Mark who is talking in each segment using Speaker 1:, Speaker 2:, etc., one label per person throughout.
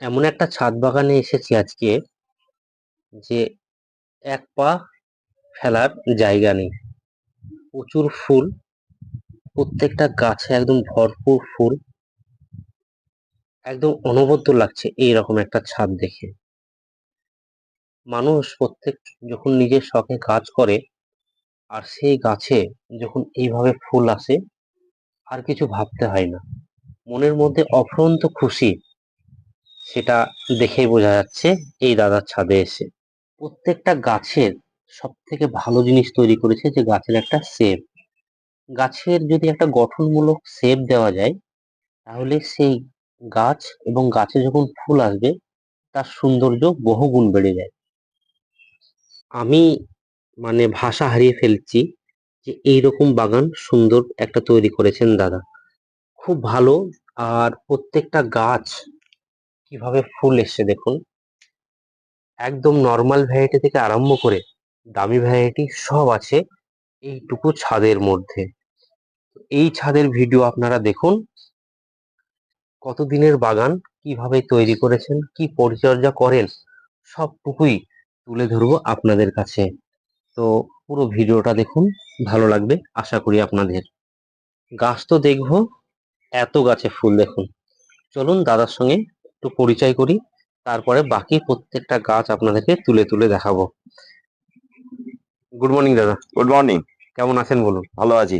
Speaker 1: এমন একটা ছাদ বাগানে এসেছি আজকে যে এক পা ফেলার জায়গা নেই। প্রচুর ফুল, প্রত্যেকটা গাছে একদম ভরপুর ফুল। একদম অনবদ্য লাগছে এইরকম একটা ছাদ দেখে। মানুষ প্রত্যেক যখন নিজের শখে কাজ করে আর সেই গাছে যখন এইভাবে ফুল আসে, আর কিছু ভাবতে হয় না। মনের মধ্যে অফুরন্ত খুশি। সেটা দেখেই বোঝা যাচ্ছে এই দাদার ছাদে এসে। প্রত্যেকটা গাছের সব থেকে ভালো জিনিস তৈরি করেছে যে গাছের একটা শেপ গাছের যদি একটা গঠনমূলক সেপ দেওয়া যায়, তাহলে সেই গাছ এবং গাছে যখন ফুল আসবে, তার সৌন্দর্য বহুগুণ বেড়ে যায়। আমি মানে ভাষা হারিয়ে ফেলছি যে এইরকম বাগান সুন্দর একটা তৈরি করেছেন দাদা। খুব ভালো আর প্রত্যেকটা গাছ কীভাবে ফুল এসছে দেখুন। একদম নর্মাল ভ্যারাইটি থেকে আরম্ভ করে দামি ভ্যারাইটি সব আছে এইটুকু ছাদের মধ্যে। এই ছাদের ভিডিও আপনারা দেখুন। কতদিনের বাগান, কীভাবে তৈরি করেছেন, কি পরিচর্যা করেন, সবটুকুই তুলে ধরবো আপনাদের কাছে। তো পুরো ভিডিওটা দেখুন, ভালো লাগবে, আশা করি আপনাদের। গাছ তো দেখব, এত গাছে ফুল দেখুন। চলুন দাদার সঙ্গে একটু পরিচয় করি তারপরে বাকি প্রত্যেকটা গাছ আপনাদেরকে তুলে তুলে দেখাবো। গুড মর্নিং দাদা।
Speaker 2: গুড মর্নিং
Speaker 1: কেমন আছেন বলুন?
Speaker 2: ভালো আছি।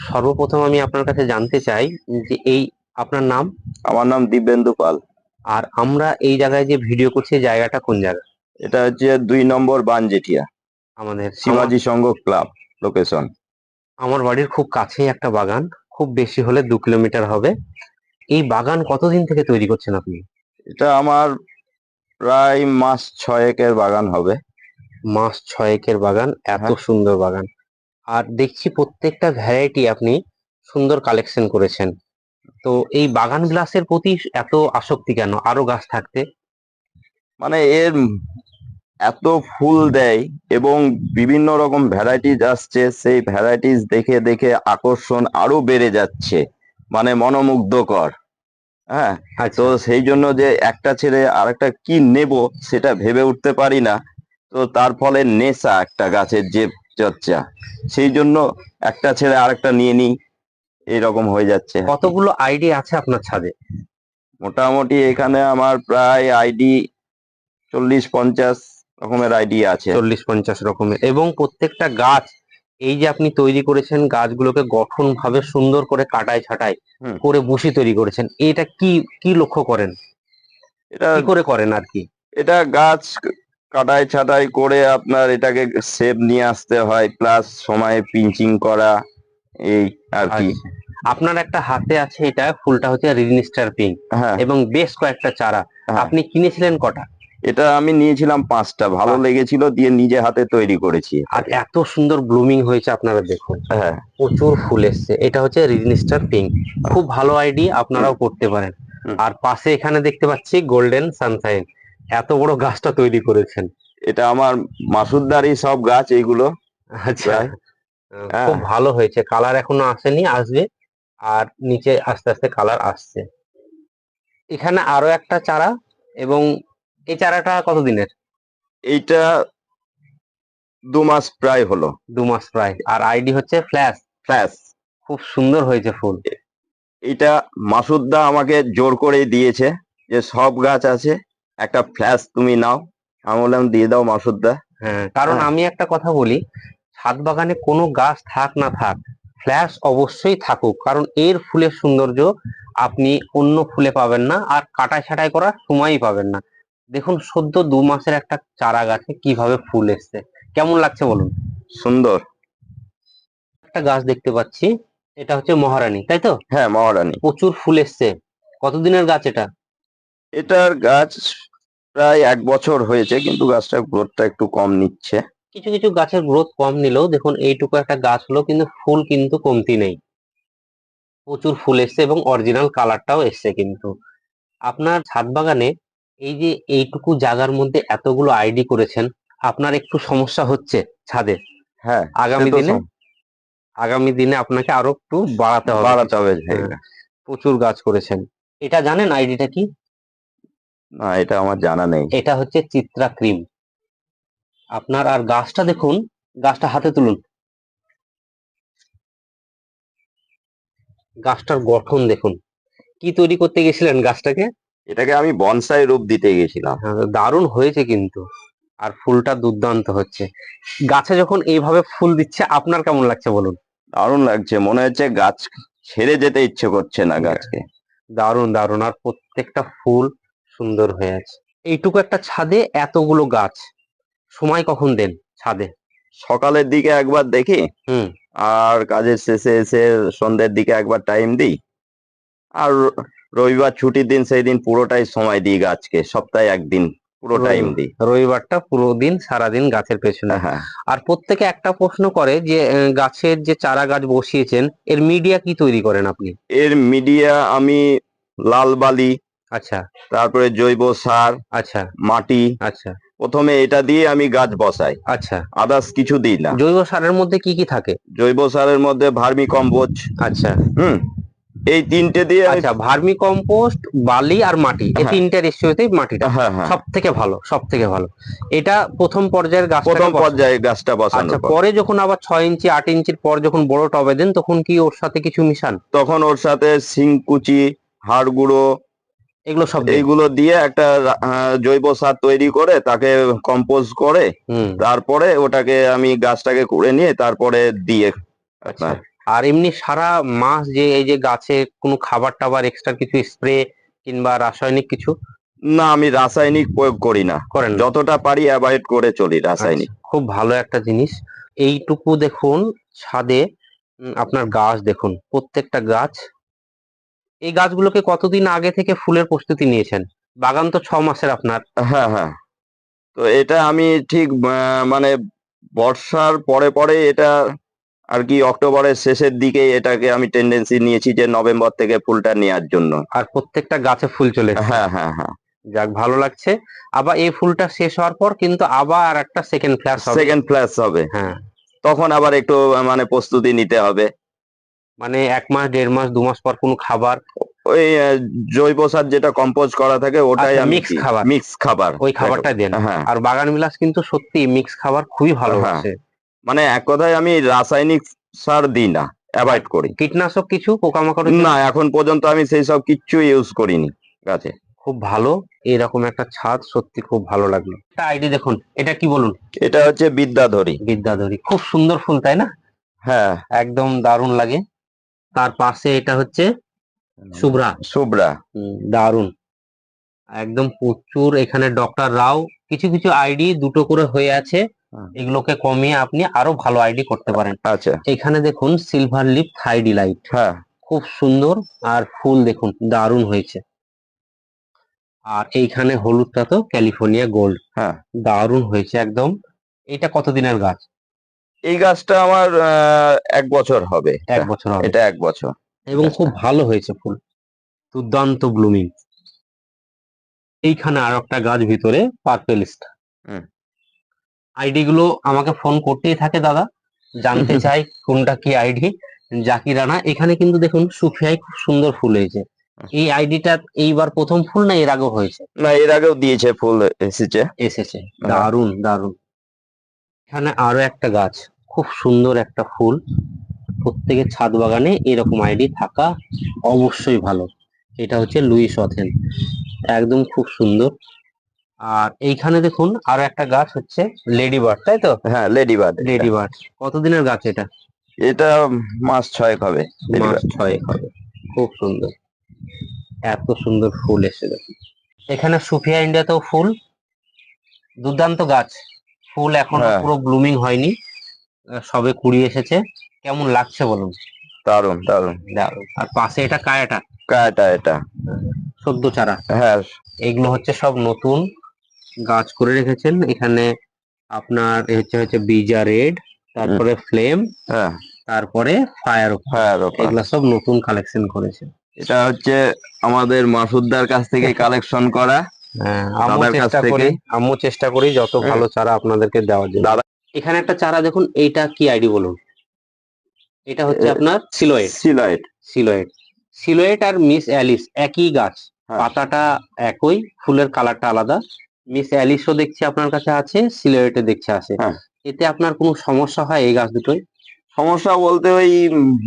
Speaker 1: সর্বপ্রথম আমি আপনার কাছে জানতে চাই যে এই আপনার নাম?
Speaker 2: আমার নাম দিব্যেন্দু পাল।
Speaker 1: আর আমরা এই জায়গায় যে ভিডিও করছি জায়গাটা কোন জায়গা?
Speaker 2: এটা হচ্ছে দুই নম্বর বানজেঠিয়া
Speaker 1: আমাদের
Speaker 2: শিবাজি সংঘ ক্লাব লোকেশন।
Speaker 1: আমার বাড়ির খুব কাছেই একটা বাগান খুব বেশি হলে দু কিলোমিটার হবে। এই বাগান কতদিন থেকে তৈরি করছেন আপনি?
Speaker 2: এটা আমার প্রায় মাস ছয়েকের বাগান হবে।
Speaker 1: মাস ছয়েকের বাগান এত
Speaker 2: হ্যাঁ।
Speaker 1: সুন্দর বাগান। আর দেখছি প্রত্যেকটা ভ্যারাইটি আপনি সুন্দর কালেকশন করেছেন। তো এই বাগান বিলাসের প্রতি এত আসক্তি কেন? আরও গাছ থাকতে?
Speaker 2: মানে এর এত ফুল দেয় এবং বিভিন্ন রকম ভ্যারাইটিস আসছে সেই ভ্যারাইটিস দেখে দেখে আকর্ষণ আরও বেড়ে যাচ্ছে। মানে মনোমুগ্ধকর। হ্যাঁ তো সেই জন্য যে একটা ছেড়ে আরেকটা কি নেব সেটা ভেবে উঠতে পারি না। তো তার ফলে নেশা একটা গাছের যে চর্চা সেই জন্য একটা ছেড়ে আরেকটা নিয়ে নিই এইরকম হয়ে যাচ্ছে।
Speaker 1: কতগুলো আইডি আছে আপনার ছাদে?
Speaker 2: মোটামুটি এখানে আমার প্রায় আইডি চল্লিশ পঞ্চাশ রকমের আইডি আছে।
Speaker 1: চল্লিশ পঞ্চাশ রকমের। এবং প্রত্যেকটা গাছ এই যে আপনি তৈরি করেছেন গাছগুলোকে গঠন ভাবে সুন্দর করে কাটায় ছাটায় করে বুশি তৈরি করেছেন এটা কি কি লক্ষ্য করেন?
Speaker 2: এটা
Speaker 1: করে করেন আর কি?
Speaker 2: এটা গাছ কাটাই ছাটাই করে আপনার এটাকে সেভ নিয়ে আসতে হয় প্লাস সময়ে পিঞ্চিং করা এই আর কি।
Speaker 1: আচ্ছা। আপনার একটা হাতে আছে এটা ফুলটা হচ্ছে রিজনিস্টার পিঙ্ক
Speaker 2: হ্যাঁ।
Speaker 1: এবং বেশ কয়েকটা চারা।
Speaker 2: হ্যাঁ।
Speaker 1: আপনি কিনেছিলেন কটা?
Speaker 2: এটা আমি নিয়েছিলাম পাঁচটা ভালো লেগেছিল দিয়ে নিজে হাতে তৈরি করেছি।
Speaker 1: আর এত সুন্দর ব্লুমিং হয়েছে আপনারা দেখুন।
Speaker 2: হ্যাঁ।
Speaker 1: প্রচুর ফুল এসছে। এটা হচ্ছে রিজনিস্টার পিঙ্ক। খুব ভালো আইডি আপনারাও করতে পারেন। আর পাশে এখানে দেখতে পাচ্ছি গোল্ডেন সানশাইন। এত বড় গাছটা তৈরি করেছেন।
Speaker 2: এটা আমার মাসুরদারি সব গাছ এইগুলো।
Speaker 1: আচ্ছা।
Speaker 2: হ্যাঁ।
Speaker 1: খুব ভালো হয়েছে। কালার এখনও আসেনি আসবে। আর নিচে আস্তে আস্তে কালার আসছে। এখানে আরও একটা চারা এবং এই চারাটা কতদিনের?
Speaker 2: এইটা দু মাস প্রায় হলো।
Speaker 1: দু মাস প্রায়। আর আইডি হচ্ছে ফ্ল্যাশ।
Speaker 2: ফ্ল্যাশ।
Speaker 1: খুব সুন্দর হয়েছে ফুল।
Speaker 2: এটা মাসুদদা আমাকে জোর করে দিয়েছে যে সব গাছ আছে একটা ফ্ল্যাশ তুমি নাও। আমি বললাম দিয়ে দাও মাসুদদা।
Speaker 1: হ্যাঁ কারণ
Speaker 2: হ্যাঁ।
Speaker 1: আমি একটা কথা বলি ছাদ বাগানে কোনো গাছ থাক না থাক ফ্ল্যাশ অবশ্যই থাকুক। কারণ এর ফুলের সৌন্দর্য আপনি অন্য ফুলে পাবেন না আর কাটাই ছাটাই করার সময়ই পাবেন না। দেখুন সদ্য দু মাসের একটা চারা গাছে কীভাবে ফুল এসছে। কেমন লাগছে বলুন?
Speaker 2: সুন্দর।
Speaker 1: একটা গাছ দেখতে পাচ্ছি এটা হচ্ছে মহারানী তাই তো?
Speaker 2: হ্যাঁ মহারানী।
Speaker 1: প্রচুর ফুল এসছে। কতদিনের গাছ এটা?
Speaker 2: এটার গাছ প্রায় এক বছর হয়েছে কিন্তু গাছটার গ্রোথটা একটু কম নিচ্ছে।
Speaker 1: কিছু কিছু গাছের গ্রোথ কম নিলেও দেখুন এইটুকু একটা গাছ হলো কিন্তু ফুল কিন্তু কমতি নেই। প্রচুর ফুল এসছে এবং অরিজিনাল কালারটাও এসছে কিন্তু। আপনার ছাদ বাগানে এই যে এইটুকু জায়গার মধ্যে এতগুলো আইডি করেছেন আপনার একটু সমস্যা হচ্ছে ছাদে।
Speaker 2: হ্যাঁ
Speaker 1: আগামী দিনে? আগামী দিনে আপনাকে আরও একটু বাড়াতে হবে।
Speaker 2: বাড়াতে হবে
Speaker 1: হ্যাঁ, প্রচুর গাছ করেছেন। এটা জানেন আইডিটা কি?
Speaker 2: না এটা আমার জানা নেই।
Speaker 1: এটা হচ্ছে চিত্রা ক্রিম। আপনার আর গাছটা দেখুন গাছটা হাতে তুলুন। গাছটার গঠন দেখুন। কি তৈরি করতে গেছিলেন গাছটাকে?
Speaker 2: এটাকে আমি বনসাই রূপ দিতে গেছিলাম।
Speaker 1: হ্যাঁ, দারুণ হয়েছে কিন্তু। আর ফুলটা দুর্দান্ত হচ্ছে। গাছে যখন এইভাবে ফুল দিচ্ছে আপনার কেমন লাগছে বলুন?
Speaker 2: দারুণ লাগছে। মনে হচ্ছে গাছ ছেড়ে যেতে ইচ্ছে করছে না গাছকে।
Speaker 1: দারুণ দারুণ। আর প্রত্যেকটা ফুল সুন্দর হয়ে আছে। এইটুকু একটা ছাদে এতগুলো গাছ। সময় কখন দেন ছাদে?
Speaker 2: সকালের দিকে একবার দেখি।
Speaker 1: হুম।
Speaker 2: আর কাজের শেষে এসে সন্ধ্যের দিকে একবার টাইম দিই। আর রবিবার ছুটির দিন সেই দিন পুরোটাই সময় দিই গাছকে। সপ্তাহে একদিন পুরো টাইম দিই।
Speaker 1: রবিবারটা পুরো দিন সারাদিন গাছের পেছনে।
Speaker 2: হ্যাঁ।
Speaker 1: আর প্রত্যেকে একটা প্রশ্ন করে যে গাছের যে চারা গাছ বসিয়েছেন এর মিডিয়া কি তৈরি করেন আপনি?
Speaker 2: এর মিডিয়া আমি লাল বালি
Speaker 1: আচ্ছা।
Speaker 2: তারপরে জৈব সার
Speaker 1: আচ্ছা।
Speaker 2: মাটি।
Speaker 1: আচ্ছা।
Speaker 2: প্রথমে এটা দিয়ে আমি গাছ বসাই।
Speaker 1: আচ্ছা।
Speaker 2: আদার্স কিছু দিই না।
Speaker 1: জৈব সারের মধ্যে কি কি থাকে?
Speaker 2: জৈব সারের মধ্যে ভার্মি কম্পোজ
Speaker 1: আচ্ছা।
Speaker 2: হুম। এই তিনটে দিয়ে
Speaker 1: আচ্ছা ভার্মি কম্পোস্ট বালি আর মাটি এই
Speaker 2: হ্যাঁ।
Speaker 1: তিনটে রেশিওতেই মাটিটা।
Speaker 2: হ্যাঁ হ্যাঁ।
Speaker 1: সব থেকে ভালো সব থেকে ভালো। এটা প্রথম পর্যায়ের গাছ
Speaker 2: প্রথম পর্যায়ে গাছটা
Speaker 1: আচ্ছা
Speaker 2: বসানোর পর।
Speaker 1: পরে যখন আবার ছয় ইঞ্চি আট ইঞ্চির পর যখন বড় টবে দেন তখন কি ওর সাথে কিছু মিশান?
Speaker 2: তখন ওর সাথে শিংকুচি হাড় গুঁড়ো
Speaker 1: এগুলো সব
Speaker 2: এইগুলো দিয়ে একটা জৈব সার তৈরি করে তাকে কম্পোজ করে তারপরে ওটাকে আমি গাছটাকে কুড়ে নিয়ে তারপরে দিয়ে
Speaker 1: আচ্ছা। আর এমনি সারা মাস যে এই যে গাছে কোনো খাবার টাবার এক্সট্রা কিছু স্প্রে কিংবা রাসায়নিক কিছু?
Speaker 2: না আমি রাসায়নিক প্রয়োগ করি না।
Speaker 1: করেন
Speaker 2: যতটা পারি অ্যাভয়েড করে চলি রাসায়নিক।
Speaker 1: আচ্ছা, খুব ভালো একটা জিনিস। এইটুকু দেখুন ছাদে আপনার গাছ দেখুন প্রত্যেকটা গাছ। এই গাছগুলোকে কতদিন আগে থেকে ফুলের প্রস্তুতি নিয়েছেন? বাগান তো ছ মাসের আপনার।
Speaker 2: হ্যাঁ হ্যাঁ। তো এটা আমি ঠিক মানে বর্ষার পরে পরে এটা আর কি অক্টোবরের শেষের দিকে এটাকে আমি টেন্ডেন্সি নিয়েছি যে নভেম্বর থেকে ফুলটা নেওয়ার জন্য।
Speaker 1: আর প্রত্যেকটা গাছে ফুল চলে।
Speaker 2: হ্যাঁ হ্যাঁ হ্যাঁ।
Speaker 1: যাক ভালো লাগছে। আবার এই ফুলটা শেষ হওয়ার পর কিন্তু আবার একটা সেকেন্ড ফ্ল্যাশ হবে।
Speaker 2: সেকেন্ড ফ্ল্যাশ হবে।
Speaker 1: হ্যাঁ।
Speaker 2: তখন আবার একটু মানে প্রস্তুতি নিতে হবে।
Speaker 1: মানে এক মাস দেড় মাস দু মাস পর কোনো খাবার?
Speaker 2: ওই জৈব সার যেটা কম্পোজ করা থাকে ওটাই
Speaker 1: আচ্ছা,
Speaker 2: আমি
Speaker 1: mix খাবার।
Speaker 2: মিক্স খাবার।
Speaker 1: ওই খাবারটা দেন।
Speaker 2: হ্যাঁ।
Speaker 1: আর বাগান বিলাস কিন্তু সত্যি মিক্স খাবার খুবই ভালোবাসে
Speaker 2: মানে এক কথায় আমি রাসায়নিক সার দিই না অ্যাভয়েড করি।
Speaker 1: কীটনাশক কিছু পোকামাকড়
Speaker 2: না এখন পর্যন্ত আমি সেই সব কিচ্ছু ইউজ করিনি গাছে
Speaker 1: খুব ভালো এরকম একটা ছাদ সত্যি খুব ভালো লাগল। একটা আইডি দেখুন এটা কি বলুন?
Speaker 2: এটা হচ্ছে বিদ্যাধরী।
Speaker 1: বিদ্যাধরী খুব সুন্দর ফুল তাই না?
Speaker 2: হ্যাঁ।
Speaker 1: একদম দারুণ লাগে। তার পাশে এটা হচ্ছে শুভ্রা
Speaker 2: শুভ্রা
Speaker 1: হুম, দারুণ। একদম প্রচুর এখানে ডক্টর রাও কিছু কিছু আইডি দুটো করে হয়ে আছে। এগুলোকে কমিয়ে আপনি আরও ভালো আইডি করতে পারেন।
Speaker 2: আচ্ছা।
Speaker 1: এখানে দেখুন সিলভার লিপ থাই ডিলাইট
Speaker 2: হ্যাঁ।
Speaker 1: খুব সুন্দর আর ফুল দেখুন দারুণ হয়েছে। আর এইখানে হলুদটা তো ক্যালিফোর্নিয়া গোল্ড
Speaker 2: হ্যাঁ।
Speaker 1: দারুণ হয়েছে একদম। এটা কতদিনের গাছ?
Speaker 2: এই গাছটা আমার এক বছর হবে।
Speaker 1: এক বছর হবে।
Speaker 2: এটা এক বছর।
Speaker 1: এবং খুব ভালো হয়েছে ফুল। দুর্দান্ত ব্লুমিং। এইখানে আর একটা গাছ ভিতরে পার্পেল স্টার
Speaker 2: হুম।
Speaker 1: আইডি গুলো আমাকে ফোন করতেই থাকে দাদা। জানতে চাই কোনটা কি আইডি জাকি রানা। এখানে কিন্তু দেখুন সুফিয়ায় খুব সুন্দর ফুল হয়েছে। এই আইডিটা এইবার প্রথম ফুল না এর আগেও হয়েছে?
Speaker 2: না এর আগেও দিয়েছে ফুল এসেছে।
Speaker 1: এসেছে। দারুণ দারুণ এখানে আরও একটা গাছ খুব সুন্দর একটা ফুল। প্রত্যেকের ছাদ বাগানে এরকম আইডি থাকা অবশ্যই ভালো। এটা হচ্ছে লুইস অথেন। একদম খুব সুন্দর। আর এইখানে দেখুন আরও একটা গাছ হচ্ছে লেডি বার্ড তাই তো?
Speaker 2: হ্যাঁ লেডি বার্ড
Speaker 1: লেডি বার্ড। কতদিনের গাছ এটা?
Speaker 2: এটা মাস ছয়েক হবে।
Speaker 1: মাস ছয়েক হবে। খুব সুন্দর। এত সুন্দর ফুল এসে দেখুন। এখানে সুফিয়া ইন্ডিয়াতেও ফুল। দুর্দান্ত গাছ। ফুল এখনও
Speaker 2: হ্যাঁ।
Speaker 1: পুরো ব্লুমিং হয়নি। সবে কুড়ি এসেছে। কেমন লাগছে বলুন?
Speaker 2: দারুণ দারুণ
Speaker 1: দারুণ। আর পাশে এটা কায়াটা?
Speaker 2: কায়াটা এটা।
Speaker 1: সদ্য চারা।
Speaker 2: হ্যাঁ।
Speaker 1: এগুলো হচ্ছে সব নতুন। গাছ করে রেখেছেন। এখানে আপনার হচ্ছে হচ্ছে বিজা রেড তারপরে ফ্লেম
Speaker 2: হ্যাঁ।
Speaker 1: তারপরে ফায়ার
Speaker 2: হ্যাঁ
Speaker 1: এগুলা সব নতুন কালেকশন করেছে।
Speaker 2: এটা হচ্ছে আমাদের মাসুদদার কাছ থেকে কালেকশন করা।
Speaker 1: হ্যাঁ আমিও চেষ্টা করি আমিও চেষ্টা করি যত ভালো চারা আপনাদেরকে দেওয়ার জন্য।
Speaker 2: দাদা-
Speaker 1: এখানে একটা চারা দেখুন এইটা কি আইডি বলুন? এটা হচ্ছে আপনার সিলোয়েট
Speaker 2: সিলাইট
Speaker 1: সিলোয়েট সিলোয়েট আর মিস অ্যালিস একই গাছ।
Speaker 2: হ্যাঁ।
Speaker 1: পাতাটা একই ফুলের কালারটা আলাদা। মিস অ্যালিসও দেখছি আপনার কাছে আছে সিলেটে দেখছি আছে।
Speaker 2: হ্যাঁ।
Speaker 1: এতে আপনার কোনো সমস্যা হয় এই গাছ দুটোই
Speaker 2: সমস্যা বলতে ওই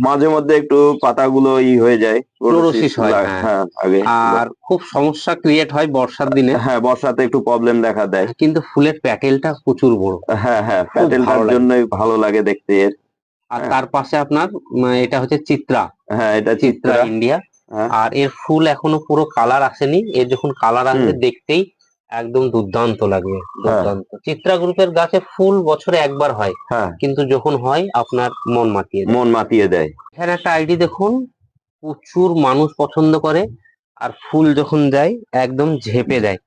Speaker 2: মাঝে মধ্যে একটু পাতাগুলো ই হয়ে যায়
Speaker 1: Chlorosis হয়,
Speaker 2: লাগ-
Speaker 1: হ্যাঁ।
Speaker 2: হ্যাঁ আগে।
Speaker 1: আর খুব সমস্যা ক্রিয়েট হয় বর্ষার দিনে।
Speaker 2: হ্যাঁ বর্ষাতে একটু প্রবলেম দেখা দেয়।
Speaker 1: কিন্তু ফুলের প্যাটেলটা প্রচুর বড়।
Speaker 2: হ্যাঁ হ্যাঁ প্যাটেলটার
Speaker 1: ভালো লাগে।
Speaker 2: জন্যই ভালো লাগে দেখতে এর।
Speaker 1: আর
Speaker 2: হ্যাঁ।
Speaker 1: তার পাশে আপনার উম, এটা হচ্ছে চিত্রা।
Speaker 2: হ্যাঁ এটা
Speaker 1: চিত্রা
Speaker 2: চিত্রা।
Speaker 1: ইন্ডিয়া
Speaker 2: হ্যাঁ।
Speaker 1: আর এর ফুল এখনও পুরো কালার আসেনি। এর যখন কালার আসবে দেখতেই একদম দুর্দান্ত লাগবে দুর্দান্ত। চিত্রা গ্রুপের গাছে ফুল বছরে একবার হয়
Speaker 2: হ্যাঁ।
Speaker 1: কিন্তু যখন হয় আপনার মন মাতিয়ে দেয়।
Speaker 2: মন মাতিয়ে দেয়।
Speaker 1: এখানে একটা আইডি দেখুন প্রচুর মানুষ পছন্দ করে আর ফুল যখন দেয় একদম ঝেপে দেয়।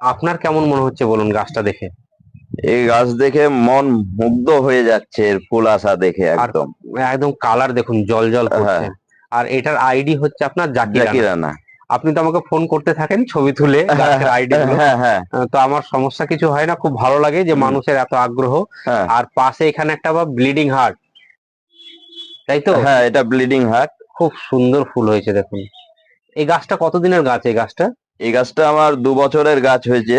Speaker 1: আপনার কেমন মনে হচ্ছে বলুন গাছটা দেখে?
Speaker 2: এই গাছ দেখে মন মুগ্ধ হয়ে যাচ্ছে এর ফুল আসা দেখে একদম।
Speaker 1: একদম কালার দেখুন জল জল করছে। আর এটার আইডি হচ্ছে আপনার জাকির
Speaker 2: জাকি
Speaker 1: রানা।
Speaker 2: রানা
Speaker 1: আপনি তো আমাকে ফোন করতে থাকেন ছবি তুলে গাছের আইডি
Speaker 2: হ্যাঁ হ্যাঁ
Speaker 1: তো আমার সমস্যা কিছু হয় না খুব ভালো লাগে যে মানুষের এত আগ্রহ।
Speaker 2: হ্যাঁ।
Speaker 1: আর পাশে এখানে একটা বা ব্লিডিং হার্ট তাই তো?
Speaker 2: হ্যাঁ এটা ব্লিডিং হার্ট
Speaker 1: খুব সুন্দর ফুল হয়েছে দেখুন। এই গাছটা কতদিনের গাছ এই গাছটা?
Speaker 2: এই গাছটা আমার দু বছরের গাছ হয়েছে।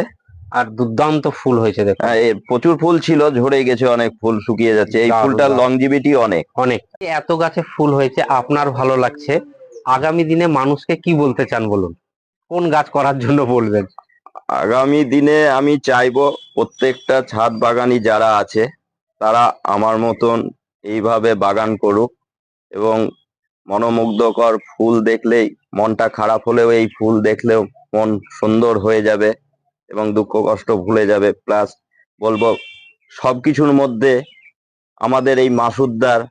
Speaker 1: আর দুর্দান্ত ফুল হয়েছে দেখুন।
Speaker 2: হ্যাঁ, এ প্রচুর ফুল ছিল ঝরে গেছে অনেক ফুল শুকিয়ে যাচ্ছে। এই ফুলটার। লংজিভিটি অনেক।
Speaker 1: অনেক। এত গাছে ফুল হয়েছে আপনার ভালো লাগছে। আগামী দিনে মানুষকে কি বলতে চান বলুন? কোন গাছ করার জন্য বলবেন?
Speaker 2: আগামী দিনে আমি চাইব প্রত্যেকটা ছাদ বাগানি যারা আছে তারা আমার মতন এইভাবে বাগান করুক এবং মনোমুগ্ধকর ফুল দেখলেই মনটা খারাপ হলেও এই ফুল দেখলেও মন সুন্দর হয়ে যাবে এবং দুঃখ কষ্ট ভুলে যাবে। প্লাস বলব সবকিছুর মধ্যে আমাদের এই মাসুদ্দার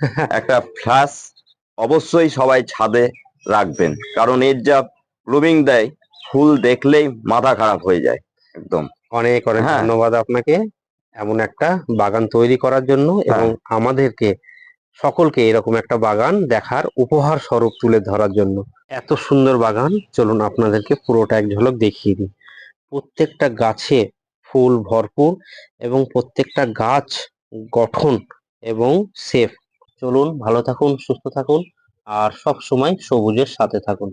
Speaker 2: একটা ফ্ল্যাশ অবশ্যই সবাই ছাদে রাখবেন। কারণ এর যা ব্লুমিং দেয় ফুল দেখলেই মাথা খারাপ হয়ে যায়। একদম।
Speaker 1: অনেক অনেক
Speaker 2: হ্যাঁ।
Speaker 1: ধন্যবাদ আপনাকে এমন একটা বাগান তৈরি করার জন্য এবং আমাদেরকে সকলকে এরকম একটা বাগান দেখার উপহার স্বরূপ তুলে ধরার জন্য। এত সুন্দর বাগান চলুন আপনাদেরকে পুরোটা এক ঝলক দেখিয়ে দিই। প্রত্যেকটা গাছে ফুল ভরপুর এবং প্রত্যেকটা গাছ গঠন এবং সেফ চলুন ভালো থাকুন সুস্থ থাকুন আর সব সময় সবুজের সাথে থাকুন।